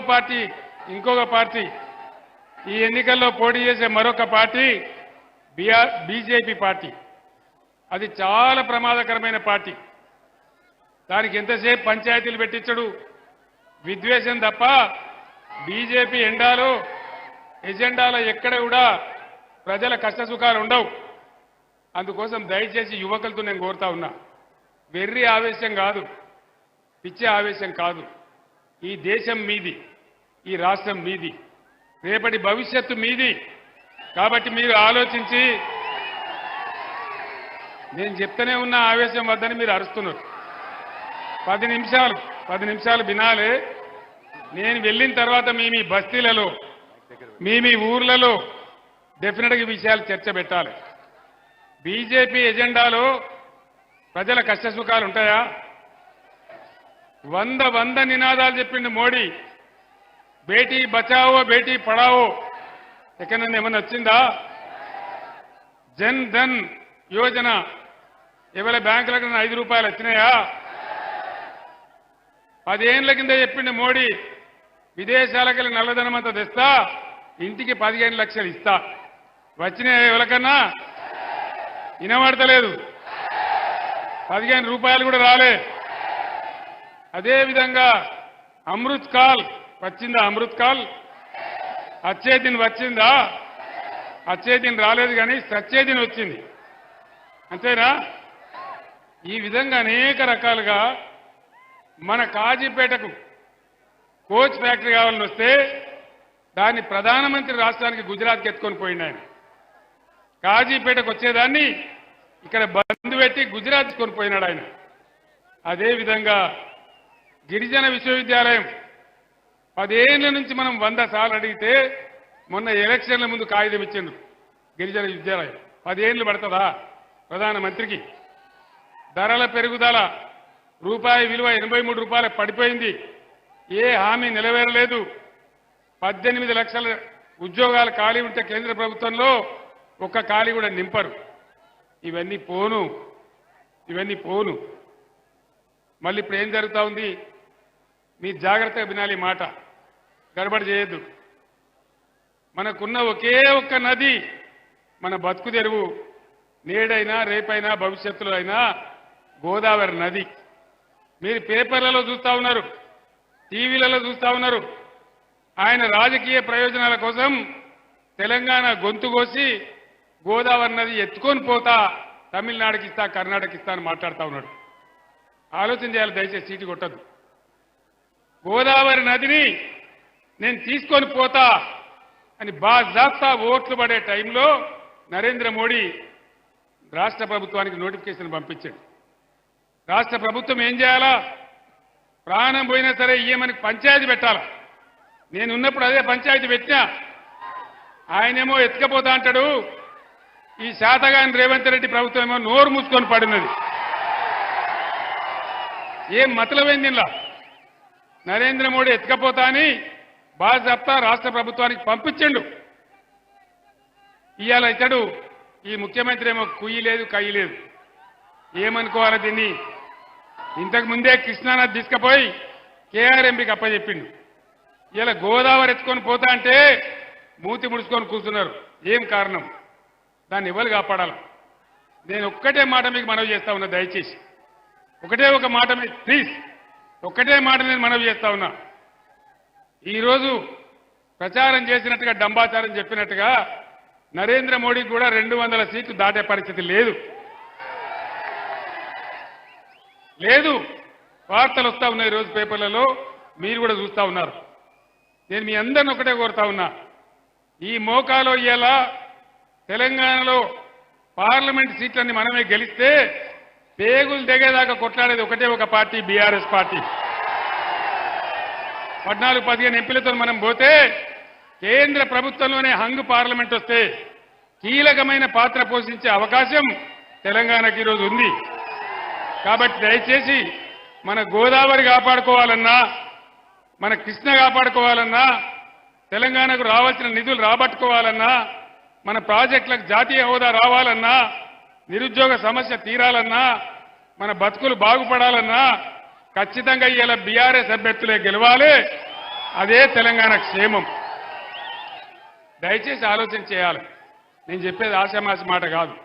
Party ఇంకొక party. ఈ ఎన్నికల్లో పోటీ చేసే మరొక పార్టీ బీఆర్ బీజేపీ పార్టీ. అది చాలా ప్రమాదకరమైన పార్టీ. దానికి ఎంతసేపు పంచాయతీలు పెట్టించడు? విద్వేషం తప్ప బీజేపీ ఎండాలో ఎజెండాలో ఎక్కడ కూడా ప్రజల కష్టసుఖాలు ఉండవు. అందుకోసం దయచేసి యువకులతో నేను కోరుతా ఉన్నా. వెర్రి ఆవేశం కాదు. పిచ్చే ఆవేశం కాదు. ఈ దేశం మీది ఈ రాష్ట్రం మీది రేపటి భవిష్యత్తు మీది. కాబట్టి మీరు ఆలోచించి నేను చెప్తూనే ఉన్న ఆవేశం వద్దని మీరు అరుస్తున్నారు. పది నిమిషాలు పది నిమిషాలు వినాలి. నేను వెళ్ళిన తర్వాత మీ మీ బస్తీలలో మీ మీ ఊర్లలో డెఫినెట్గా విషయాలు చర్చ పెట్టాలి. బీజేపీ ఎజెండాలో ప్రజల కష్టసుఖాలు ఉంటాయా? వంద వంద నినాదాలు చెప్పిండు మోడీ. బేటీ బచావో బేటీ పడావో. ఎక్కడన్నా ఏమన్నా వచ్చిందా? జన్ ధన్ యోజన. ఎవరి బ్యాంకులకు ఐదు రూపాయలు వచ్చినాయా? పదేళ్ళ కింద చెప్పిండు మోడీ. విదేశాలకు నల్లధనం అంతా తెస్తా. ఇంటికి పదిహేను లక్షలు ఇస్తా. వచ్చినాయా ఎవరికన్నా? వినబడతలేదు. పదిహేను రూపాయలు కూడా రాలే. అదేవిధంగా అమృత్ కాల్ వచ్చిందా అమృత్ కాల్? అచ్చేదిన్ వచ్చిందా? అచ్చేదిన్ రాలేదు కానీ సచ్చే దిన్ వచ్చింది. అంతేనా? ఈ విధంగా అనేక రకాలుగా మన కాజీపేటకు కోచ్ ఫ్యాక్టరీ కావాలని వస్తే దాన్ని ప్రధానమంత్రి రాష్ట్రానికి గుజరాత్కి ఎత్తుకొని పోయింది ఆయన. కాజీపేటకు వచ్చేదాన్ని ఇక్కడ బంద్ పెట్టి గుజరాత్ తీసుకొని పోయినాడు ఆయన. అదేవిధంగా గిరిజన విశ్వవిద్యాలయం. పదేళ్ళ నుంచి మనం వంద సార్లు అడిగితే మొన్న ఎలక్షన్ల ముందు కాగితం ఇచ్చిండ్రు గిరిజన విద్యాలయం. పదేళ్ళు పడుతుందా? ప్రధానమంత్రికి. ధరల పెరుగుదల రూపాయి విలువ ఎనభై మూడు రూపాయలు పడిపోయింది. ఏ హామీ నెరవేరలేదు పద్దెనిమిది లక్షల ఉద్యోగాలు ఖాళీ ఉంటే కేంద్ర ప్రభుత్వంలో ఒక్క ఖాళీ కూడా నింపరు. ఇవన్నీ పోను. ఇవన్నీ పోను. మళ్ళీ ఇప్పుడు ఏం జరుగుతూ ఉంది? మీరు జాగ్రత్తగా వినాలి మాట. గడబడి చేయొద్దు. మనకున్న ఒకే ఒక్క నది మన బతుకు తెరువు. నేడైనా రేపైనా భవిష్యత్తులో అయినా గోదావరి నది. మీరు పేపర్లలో చూస్తా ఉన్నారు టీవీలలో చూస్తా ఉన్నారు. ఆయన రాజకీయ ప్రయోజనాల కోసం తెలంగాణ గొంతు కోసి గోదావరి నది ఎత్తుకొని పోతా తమిళనాడుకి ఇస్తా కర్ణాటక ఇస్తా అని మాట్లాడుతూ ఉన్నాడు. ఆలోచన చేయాలి దయచేసి సీటు కొట్టద్దు. గోదావరి నదిని నేను తీసుకొని పోతా అని బాజాప్తా ఓట్లు పడే టైంలో నరేంద్ర మోడీ రాష్ట్ర ప్రభుత్వానికి నోటిఫికేషన్ పంపించాడు. రాష్ట్ర ప్రభుత్వం ఏం చేయాలా? ప్రాణం పోయినా సరే ఇయ్యమని పంచాయతీ పెట్టాలా? నేను ఉన్నప్పుడు అదే పంచాయతీ పెట్టినా. ఆయనేమో ఎత్తుకపోతా అంటాడు. ఈ శాతగాని రేవంత్ రెడ్డి ప్రభుత్వం ఏమో నోరు మూసుకొని పడినది. ఏం మతలమైంది ఇలా నరేంద్ర మోడీ ఎత్తుకపోతా అని బాజప్తా రాష్ట్ర ప్రభుత్వానికి పంపించండు. ఇవాళ ఇతడు ఈ ముఖ్యమంత్రి ఏమో కుయ్యి లేదు కయ్యి లేదు. ఏమనుకోవాలి దీన్ని. ఇంతకు ముందే కృష్ణానది తీసుకుపోయి కేఆర్ఎంపీకి అప్పచెప్పిండు. ఇలా గోదావరి ఎత్తుకొని పోతా అంటే మూతి ముడుచుకొని కూర్చున్నారు. ఏం కారణం? దాన్ని ఎవరు కాపాడాలి? నేను ఒక్కటే మాట మీకు మనవి చేస్తా ఉన్నా దయచేసి. ఒకటే ఒక మాట మీకు ప్లీజ్. ఒక్కటే మాట నేను మనవి చేస్తా ఉన్నా. ఈరోజు ప్రచారం చేసినట్టుగా డంబాచారం చెప్పినట్టుగా నరేంద్ర మోడీకి కూడా రెండు వందల సీట్లు దాటే పరిస్థితి లేదు. లేదు వార్తలు వస్తా ఉన్నాయి ఈరోజు పేపర్లలో మీరు కూడా చూస్తా ఉన్నారు. నేను మీ అందరిని ఒకటే కోరుతా ఉన్నా. ఈ మోకాలో ఇలా తెలంగాణలో పార్లమెంట్ సీట్లన్నీ మనమే గెలిస్తే పేగులు దిగేదాకా కొట్లాడేది ఒకటే ఒక పార్టీ బీఆర్ఎస్ పార్టీ. పద్నాలుగు పదిహేను ఎంపీలతో మనం పోతే కేంద్ర ప్రభుత్వంలోనే హంగు పార్లమెంట్ వస్తే కీలకమైన పాత్ర పోషించే అవకాశం తెలంగాణకి ఈరోజు ఉంది. కాబట్టి దయచేసి మన గోదావరి కాపాడుకోవాలన్నా మన కృష్ణ కాపాడుకోవాలన్నా తెలంగాణకు రావాల్సిన నిధులు రాబట్టుకోవాలన్నా మన ప్రాజెక్టులకు జాతీయ హోదా రావాలన్నా నిరుద్యోగ సమస్య తీరాలన్నా మన బతుకులు బాగుపడాలన్నా ఖచ్చితంగా ఇలా బీఆర్ఎస్ అభ్యర్థులే గెలవాలి. అదే తెలంగాణ క్షేమం. దయచేసి ఆలోచన చేయాలి. నేను చెప్పేది ఆశామాసి మాట కాదు.